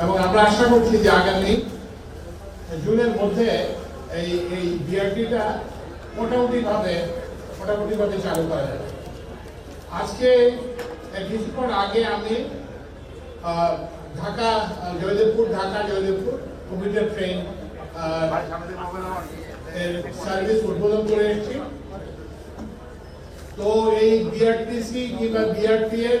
এবং আমরা আশা করছি যে আগামী জুনের মধ্যে এই এই বিআরটিটা মোটামুটিভাবে মোটামুটিভাবে চালু করা যাবে। আজকে কিছুক্ষণ আগে আমি Dhaka, Joydebpur Dhaka, Joydebpur commuter train service উদ্বোধন করে এসেছি। তো এই বিআরটিসি কিংবা বিআরটি এর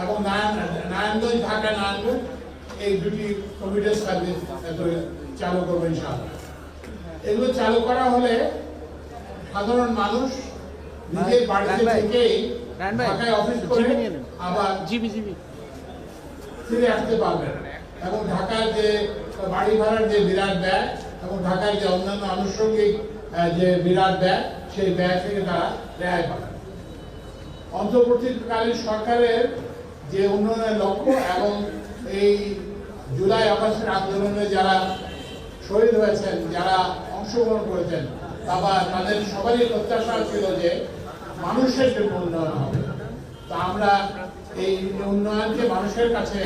এবং নারায়ণগঞ্জ ঢাকা নারায়ণগঞ্জ এই দুটি কম্পিউটার সার্ভিস চালু করব ইনশাআল্লাহ। এগুলো চালু করা হলে সাধারণ মানুষ নিজের বাড়িতে থেকেই ঢাকায় অফিস করে। আবার জিবি জিবি ফিরে আসতে এবং ঢাকার যে বাড়ি ভাড়ার যে বিরাট ব্যয় এবং ঢাকার যে অন্যান্য আনুষঙ্গিক যে বিরাট ব্যয় সেই ব্যয় থেকে তারা রেহাই পাবেন অন্তর্বর্তীকালীন সরকারের যে উন্নয়নের লক্ষ্য এবং এই জুলাই আগস্টের আন্দোলনে যারা শহীদ হয়েছেন, যারা অংশগ্রহণ করেছেন তারপর তাদের সবারই প্রত্যাশা ছিল যে মানুষের জন্য উন্নয়ন হবে। তা আমরা এই উন্নয়নকে মানুষের কাছে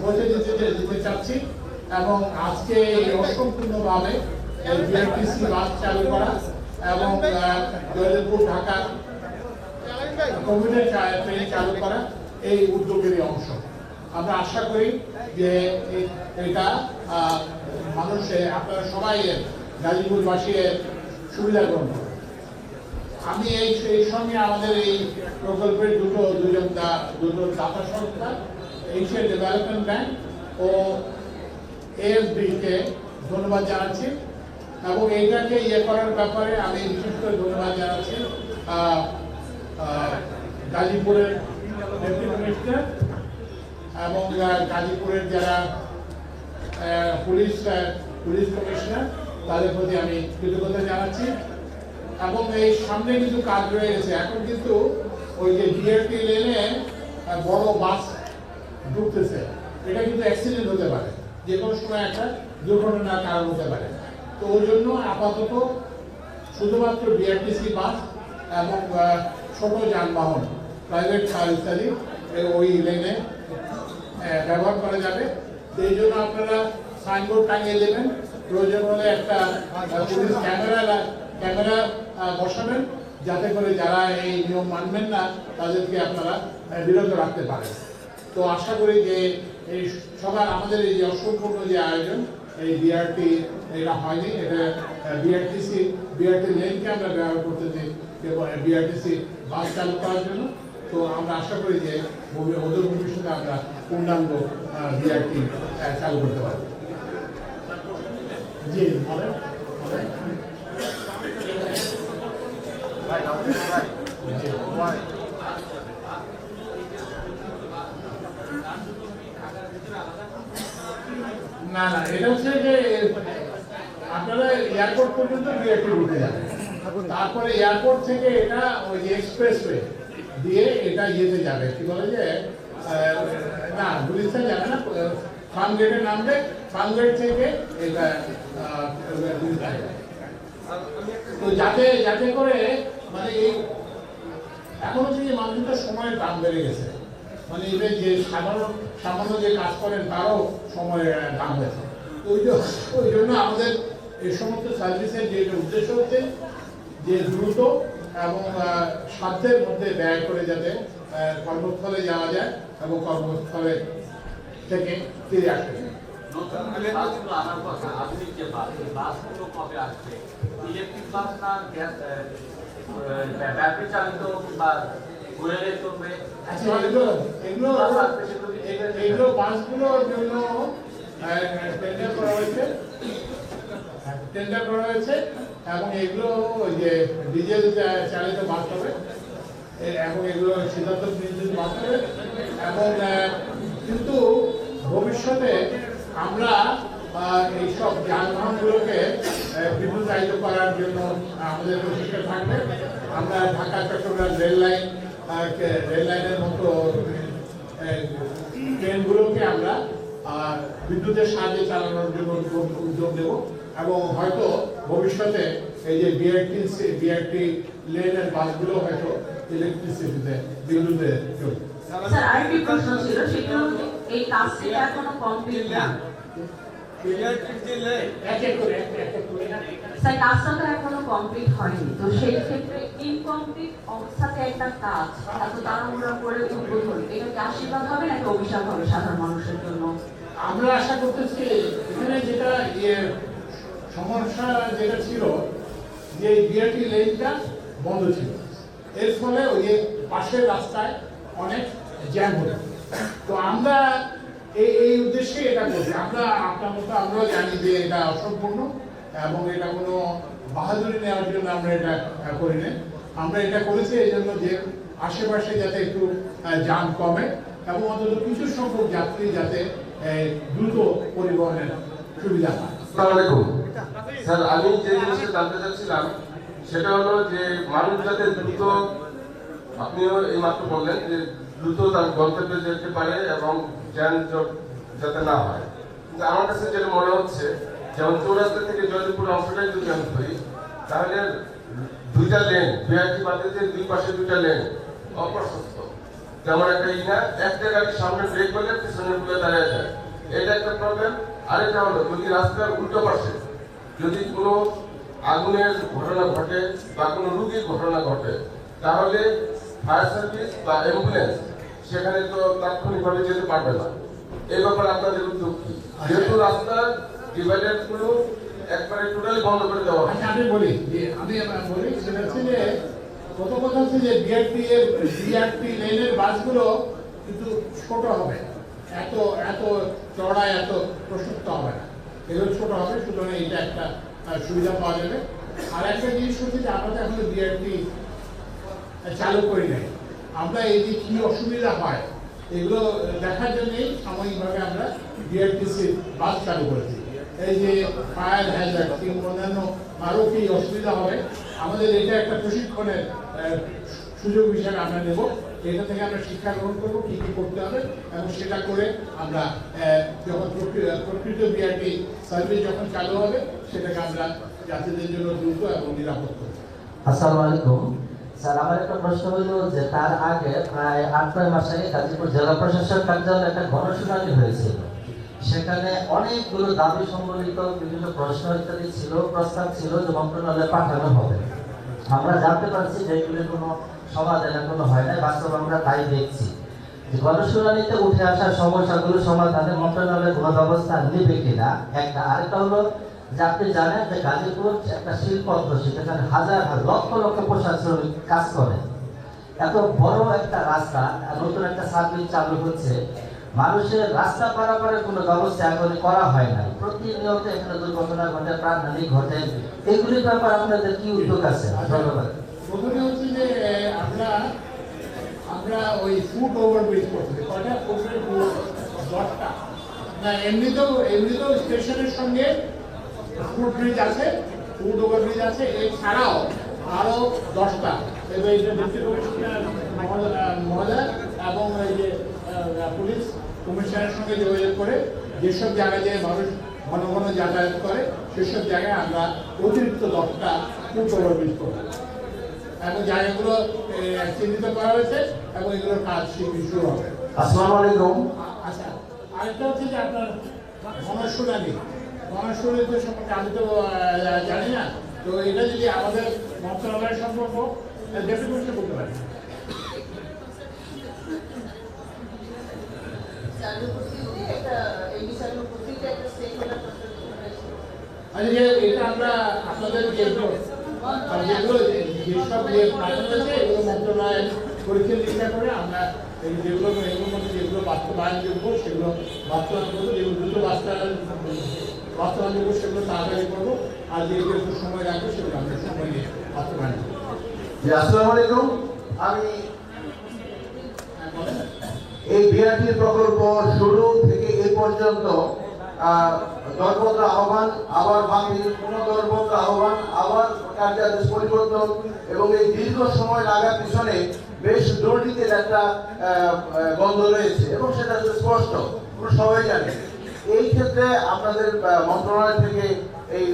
পৌঁছে দিতে দিতে চাচ্ছি এবং আজকে এই অসম্পূর্ণভাবে বিআরটিসি বাস চালু করা এবং জয়দেবপুর ঢাকা চালু করা এই উদ্যোগেরই অংশ আমরা আশা করি যে এটা আপনারা সবাই সুবিধা গ্রহণ করবেন। আমি এই সঙ্গে আমাদের এই প্রকল্পের দুটো, দুজন দুটো দাতা সংস্থা এশিয়া ডেভেলপমেন্ট ব্যাংক ও এএসবি কে ধন্যবাদ জানাচ্ছি এবং এইটাকে ইয়ে করার ব্যাপারে আমি বিশেষ করে ধন্যবাদ জানাচ্ছি গাজীপুরের ডেপুটি কমিশনার এবং গাজীপুরের যারা পুলিশ পুলিশ কমিশনার, তাদের প্রতি আমি কৃতজ্ঞতা জানাচ্ছি। এবং এই সামনে কিছু কাজ রয়ে গেছে। এখন কিন্তু ওই যে ডিআরটি লেনে বড় বাস ঢুকতেছে। এটা কিন্তু অ্যাক্সিডেন্ট হতে পারে। যে কোনো সময় একটা দুর্ঘটনার কারণ হতে পারে। তো ওই জন্য আপাতত শুধুমাত্র বিআরটিসি বাস এবং ছোট যানবাহন প্রাইভেট কার ইত্যাদি ওই লেনে ব্যবহার করা যাবে। এই জন্য আপনারা সাইনবোর্ড টাঙিয়ে দেবেন। প্রয়োজন হলে একটা ক্যামেরা ক্যামেরা বসাবেন, যাতে করে যারা এই নিয়ম মানবেন না, তাদেরকে আপনারা বিরত রাখতে পারেন। তো আশা করি যে এই সবার, আমাদের এই যে অসম্পূর্ণ যে আয়োজন, এই বিআরটি এটা হয়নি, এটা বিআরটিসি বিআরটি লেনকে আমরা ব্যবহার করতে দিই বিআরটিসি বাস চালু করার জন্য। তো আমরা আশা করি যে ভবি- অদূর ভবিষ্যতে আমরা পূর্ণাঙ্গ বিআরটি চালু করতে পারব। জি, বলেন। না না, এটা হচ্ছে যে আপনারা এয়ারপোর্ট পর্যন্ত বিআরটি উঠে যাবেন তারপরে এয়ারপোর্ট থেকে এটা ওই এক্সপ্রেসওয়ে দিয়ে এটা ইয়েতে যাবে কি বলে যে না, গুলিস্তান যাবে না ফার্ম গেটে নামবে ফার্ম গেট থেকে এটা। তো যাতে যাতে করে মানে এই এখন যে মানুষের সময়ের দাম বেড়ে গেছে মানে এদের যে সাধারণ, সামান্য যে কাজ করেন তারও সময়ের দাম হয়েছে ওই জন্য আমাদের এই সমস্ত সার্ভিসের যে উদ্দেশ্য হচ্ছে যে দ্রুত এবং সাধ্যের মধ্যে ব্যয় করে যাতে কর্মস্থলে যাওয়া যায় এবং কর্মস্থলে থেকে ফিরে আসতে এগুলো বাসগুলোর জন্য টেন্ডার করা হয়েছে। টেন্ডার করা হয়েছে। এবং এগুলো যে ডিজেল চালিত বাস হবে এবং এগুলো সিদ্ধান্ত বিদ্যুৎ বাস হবে এবং কিন্তু ভবিষ্যতে আমরা এইসব যানবাহনগুলোকে বিদ্যুতায়িত করার জন্য আমাদের প্রচেষ্টা থাকবে। আমরা Dhaka Chittagong rail line rail লাইনের মতো ট্রেনগুলোকে আমরা বিদ্যুতের সাহায্যে চালানোর জন্য উদ্যোগ নেব। এবং হয়তো ভবিষ্যতে এই যে বিআরটি বিআরটি লেনের বাসগুলো হয়তো ইলেকট্রিসিটিতে বিদ্যুতে চলবে। স্যার আরেকটি প্রশ্ন ছিল সেটা এই কাজটি এখনও কমপ্লিট না। এক এক করে এক এক করে। স্যার কাজটা তো এখনও কমপ্লিট হয়নি তো সেই ক্ষেত্রে ইনকমপ্লিট অবস্থাতে একটা কাজ এত তাড়াহুড়া করে উদ্বোধন এটা কি আশীর্বাদ হবে নাকি অভিশাপ হবে সাধারণ মানুষের জন্য? আমরা আশা করতেছি এখানে যেটা ইয়ে সমস্যা যেটা ছিল যে বিআরটি লেনটা বন্ধ ছিল। এর ফলে ওই পাশের রাস্তায় অনেক জ্যাম হতো তো আমরা এই এই উদ্দেশ্যে এটা করছি। আমরা, আপনার মতো আমরাও জানি যে এটা অসম্পূর্ণ এবং এটা কোনো বাহাদুরি নেওয়ার জন্য আমরা এটা করি না আমরা এটা করেছি এই জন্য যে আশেপাশে যাতে একটু যান কমে এবং অন্তত কিছু সংখ্যক যাত্রী যাতে দ্রুত পরিবহনের সুবিধা পায়। স্যার, আমি যে জিনিসটা জানতে চাচ্ছিলাম, সেটা হলো যে মানুষ যাতে দ্রুত, আপনিও এই মাত্র বললেন যে দ্রুত তার গন্তব্যে যেতে পারে এবং যানজট যাতে না হয়। কিন্তু আমার কাছে যেটা মনে হচ্ছে, যেমন চৌরাস্তা থেকে অংশটাই যদি আমি ধরি, তাহলে দুইটা লেন বিআরটি বাদে যে দুই পাশে দুইটা লেন অপ্রশস্ত। যেমন একটা ইনা একটা গাড়ির সামনে ব্রেক করলে পিছনে দাঁড়িয়ে যায়। এটা একটা প্রবলেম আরেকটা হলো, যদি রাস্তার উল্টো পাশে যদি কোনো আগুনের ঘটনা ঘটে বা কোনো রুগীর ঘটনা ঘটে, তাহলে ফায়ার সার্ভিস বা অ্যাম্বুলেন্স সেখানে তো তাৎক্ষণিকভাবে যেতে পারবে না। এই ব্যাপারে আপনাদের উদ্যোগ কি? যেহেতু রাস্তার ডিভাইডারগুলো একবারে টোটালি বন্ধ করে দেওয়া হয় আচ্ছা আমি বলি আমি বলি সেটা হচ্ছে যে প্রথম কথা হচ্ছে যে বিআরটি এর বিআরটি লেনের বাসগুলো কিন্তু ছোট হবে। এত এত চড়া এত প্রশস্ত হবে না। এগুলো ছোট হবে সুতরাং এটা একটা সুবিধা পাওয়া যাবে। আর একটা জিনিস হচ্ছে যে আমরা তো এখন বিআরটি চালু করি নাই। আমরা এই যে কি অসুবিধা হয়, এগুলো দেখার জন্যই সাময়িকভাবে আমরা বিআরটিসি বাস চালু করেছি। এই যে ফায়ার হ্যাজার্ড কিংবা অন্যান্য আরও কি অসুবিধা হবে, আমাদের এটা একটা প্রশিক্ষণের সুযোগ হিসাবে আমরা নেব। এটা থেকে আমরা শিক্ষা গ্রহণ করব, কি কি করতে হবে, এবং সেটা করে আমরা যখন প্রকৃ- প্রকৃত বিআরটি সার্ভিস যখন চালু হবে, সেটাকে আমরা যাত্রীদের জন্য দ্রুত এবং নিরাপদ করব। আসসালামু আলাইকুম। স্যার, আমার একটা প্রশ্ন হলো যে তার আগে প্রায় আট, নয় মাস আগে গাজীপুর জেলা প্রশাসক কার্যালয়ে একটা গণশুনানি হয়েছিল। সেখানে অনেকগুলো দাবি সম্বলিত বিভিন্ন প্রশ্ন ইত্যাদি ছিল, প্রস্তাব ছিল যে মন্ত্রণালয়ে পাঠানো হবে। আমরা জানতে পারছি যে এগুলির কোনো হয় নাই বাস্তব আমরা তাই দেখছি। গণশুনানিতে উঠে সমস্যাগুলো সমাধানে মন্ত্রণালয় কোনো ব্যবস্থা নেবে কিনা, একটা আরেকটা হলো, যে আপনি জানেন যে গাজীপুর একটা সেখানে হাজার লক্ষ লক্ষ পোশাক শ্রমিক কাজ করে। এত বড় একটা রাস্তা, নতুন একটা সার্ভিস চালু হচ্ছে। মানুষের রাস্তা পারাপারের কোনো ব্যবস্থা এখন করা হয় না প্রতিনিয়ত এখানে দুর্ঘটনা ঘটে, প্রাণহানি ঘটে। এগুলির ব্যাপারে আপনাদের কি উদ্যোগ আছে? ধন্যবাদ। আমরা আমরা ওই ফুট ওভারব্রিজ করতে কয়টা ফুটের দশটা না, এমনিতেও এমনিতেও স্টেশনের সঙ্গে ফুট ব্রিজ আছে ফুট ওভার ব্রিজ আছে, এছাড়াও আরও দশটা। এবার এটা ডিপ্টি কমিশনার এবং এই যে পুলিশ কমিশনারের সঙ্গে যোগাযোগ করে যেসব জায়গায় যে মানুষ ঘন ঘন যাতায়াত করে, সেসব জায়গায় আমরা অতিরিক্ত দশটা ফুট ওভার ব্রিজ করব। এবং জায়গাগুলো এ, চিহ্নিত করা হয়েছে এবং এগুলোর কাজ শীঘ্রই শুরু হবে। আসসালামু আলাইকুম। আচ্ছা আরেকটা হচ্ছে যে আপনার গণশুনানি। গণশুনানি তো সম্পর্কে আমি তো জানি না। তো এটা যদি আমাদের মন্ত্রণালয়ের সম্পর্ক ডেপুটি কমিশনার করতে পারি। আচ্ছা যে এটা আমরা আপনাদের এই যেগুলো সেগুলো তাড়াতাড়ি করব আর যেগুলো সময় রাখব সেগুলো আমরা সময় নিয়ে বাস্তবায়ন জি, আসসালামু আলাইকুম আমি। এই বিআরটি প্রকল্প শুরু থেকে এই পর্যন্ত দরপত্র আহ্বান, আবার বাঙালি পুনঃদরপত্র আহ্বান, আবার কার্যাদেশ পরিবর্তন এবং এই দীর্ঘ সময় লাগার পিছনে বেশ দুর্নীতির একটা গন্ধ রয়েছে এবং সেটা স্পষ্ট সবাই জানি। এই ক্ষেত্রে আপনাদের মন্ত্রণালয় থেকে এই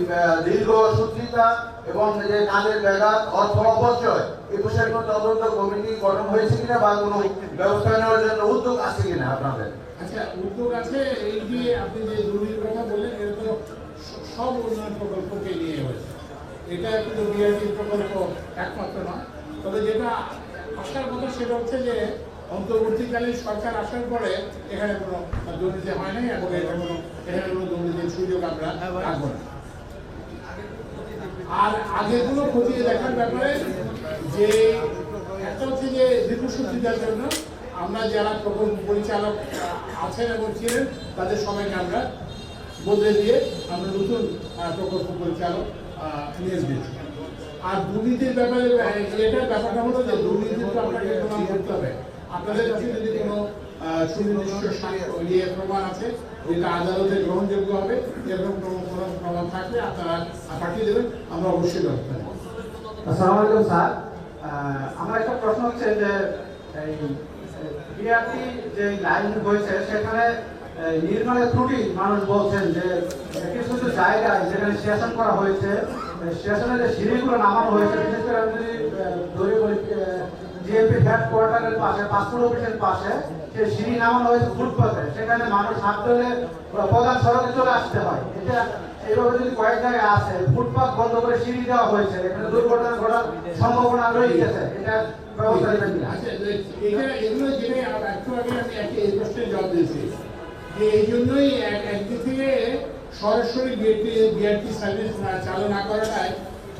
দীর্ঘ সূত্রিতা এবং যে কাজের ব্যাঘাত, অর্থ অপচয়, এই বিষয়ে কোনো তদন্ত কমিটি গঠন হয়েছে কিনা বা কোনো ব্যবস্থা নেওয়ার জন্য উদ্যোগ আছে কিনা আপনাদের? আচ্ছা উদ্যোগ আছে, এই যে আপনি যে দুর্নীতির কথা বললেন এটা তো সব উন্নয়ন প্রকল্পকে নিয়ে হয়েছে। এটা কিন্তু বিআরটি প্রকল্প একমাত্র নয়, তবে যেটা আসার কথা সেটা হচ্ছে যে, অন্তর্বর্তীকালীন সরকার আসার পরে এখানে কোনো দুর্নীতি হয় নাই এবং এটা কোনো এখানে কোনো দুর্নীতির সুযোগ আমরা রাখব না। আর আগেগুলো খতিয়ে দেখার ব্যাপারে যে একটা হচ্ছে যে দীর্ঘসূত্রিতার জন্য আমরা যারা প্রকল্প পরিচালক আছেন এবং ছিলেন, তাদের সবাইকে আমরা বদলে দিয়ে আমরা নতুন প্রকল্প পরিচালক নিয়োগ দিয়েছি আর দুর্নীতির ব্যাপারে এটার ব্যাপারটা হলো যে দুর্নীতি তো আপনাকে প্রমাণ করতে হবে। আপনাদের কাছে যদি কোনো সুনির্দিষ্ট ইয়ে প্রমাণ আছে, যেটা আদালতে গ্রহণযোগ্য হবে, এরকম কোনো প্রমাণ থাকলে আপনারা পাঠিয়ে দেবেন, আমরা অবশ্যই ব্যবস্থা নেব। আসসালামু আলাইকুম, স্যার। আমার একটা প্রশ্ন হচ্ছে যে, এই বিআরটি যে লাইন হয়েছে, সেখানে নির্মাণের ত্রুটি মানুষ বলছেন যে কিছু কিছু জায়গায় যেখানে স্টেশন করা হয়েছে স্টেশনে যে সিঁড়িগুলো নামানো হয়েছে, বিশেষ করে আমি যদি ধরে বলি জিএমপি হেডকোয়ার্টারের পাশে, পাসপোর্ট অফিসের পাশে সে সিঁড়ি নামানো হয়েছে ফুটপাতে। সেখানে মানুষ হাত ধরে প্রধান সড়কে চলে আসতে হয়। এটা এইভাবে যদি কয়েক জায়গায় আছে, ফুটপাত বন্ধ করে সিঁড়ি দেওয়া হয়েছে, এখানে দুর্ঘটনা ঘটার সম্ভাবনা কিনা আচ্ছা এটা এই এই জন্যই এক- একদিক থেকে সরাসরি বিআরটি বিআরটি সার্ভিস চালু না করাটাই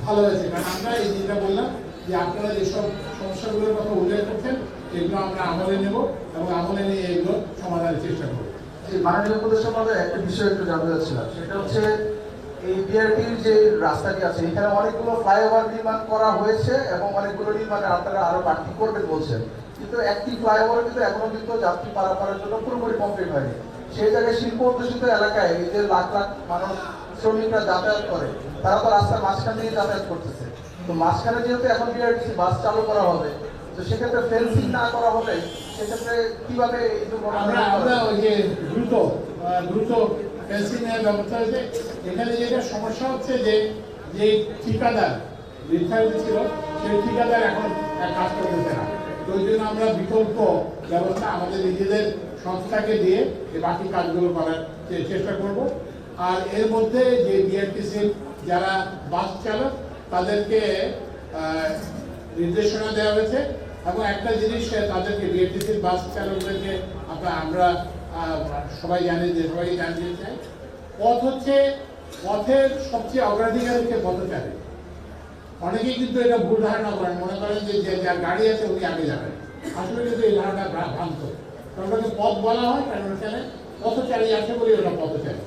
ভালো হয়েছে কারণ আমরা এই যেটা বললাম যে আপনারা যেসব সমস্যাগুলোর কথা উল্লেখ করছেন এগুলো আমরা আমলে নেব এবং আমলে নিয়ে এগুলো সমাধানের চেষ্টা করব যে মাননীয় উপদেষ্টা মহোদয়, একটা বিষয় একটু জানতে চাচ্ছিলাম। সেটা হচ্ছে যে রাস্তাটি আছে, এখানে অনেকগুলো ফ্লাইওভার নির্মাণ করা হয়েছে এবং অনেকগুলো নির্মাণে আপনারা আরও বাড়তি করবেন বলছেন। কিন্তু একটি ফ্লাইওভার কিন্তু এখনও কিন্তু যাত্রী পারাপারের জন্য পুরোপুরি কমপ্লিট হয়নি। সেই জায়গায় শিল্প অধ্যুষিত এলাকায় এই যে লাখ লাখ মানুষ, শ্রমিকরা যাতায়াত করে, তারা তো রাস্তার মাঝখান যাতায়াত করতেছে। তো মাঝখানে যেহেতু এখন বিআরটিসি বাস চালু করা হবে, তো সেক্ষেত্রে ফেন্সিং না করা হলে সেক্ষেত্রে কীভাবে এই দুর্ঘটনা দ্রুত দ্রুত ফেন্সিং এর ব্যবস্থা হয়েছে। এখানে যেটা সমস্যা হচ্ছে যে যে ঠিকাদার, নির্ধারিত ছিল, সেই ঠিকাদার এখন কাজ করতেছে না। তো ওই জন্য আমরা বিকল্প ব্যবস্থা আমাদের নিজেদের সংস্থাকে দিয়ে এই বাকি কাজগুলো করার চেষ্টা করব। আর এর মধ্যে যে বিআরটিসির যারা বাস চালক, তাদেরকে নির্দেশনা দেওয়া হয়েছে। এবং একটা জিনিস, তাদেরকে বিএটিসির বাস চালকদেরকে আমরা সবাই জানি যে সবাই জানিয়ে চাই। পথ হচ্ছে, পথের সবচেয়ে অগ্রাধিকার হচ্ছে পথচারী। অনেকেই কিন্তু এটা ভুল ধারণা করেন, মনে করেন যে যার গাড়ি আছে উনি আগে যাবেন। আসলে কিন্তু এই ধারণা ভ্রা- ভ্রান্ত। কারণ ওটাকে পথ বলা হয়, কারণ ওখানে পথচারী আছে বলে ওটা পথচারী।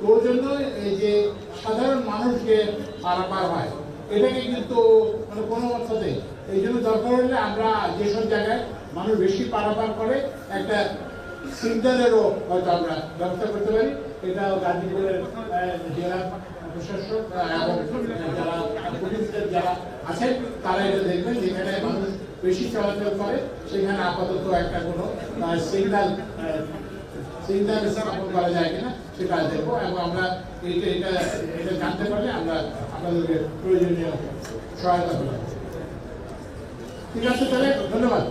তো ওর জন্য এই যে সাধারণ মানুষকে পারাপার হয়, এটাকে কিন্তু মানে কোনো অর্থতেই এই জন্য দরকার হলে আমরা যেসব জায়গায় মানুষ বেশি পারাপার করে, একটা সিগন্যালেরও হয়তো আমরা ব্যবস্থা করতে পারি। এটা গাজীপুরের জেলা প্রশাসক যারা পুলিশের যারা আছেন তারা এটা দেখবেন, যেখানে মানুষ বেশি চলাচল করে, সেখানে আপাতত একটা কোনো সিগন্যাল সিগন্যাল স্থাপন করা যায় কিনা, সেটা দেখব, এবং আমরা এইটা এটা এটা জানতে পারলে আমরা আপনাদেরকে প্রয়োজনীয় সহায়তা করব। ঠিক আছে তাহলে, ধন্যবাদ।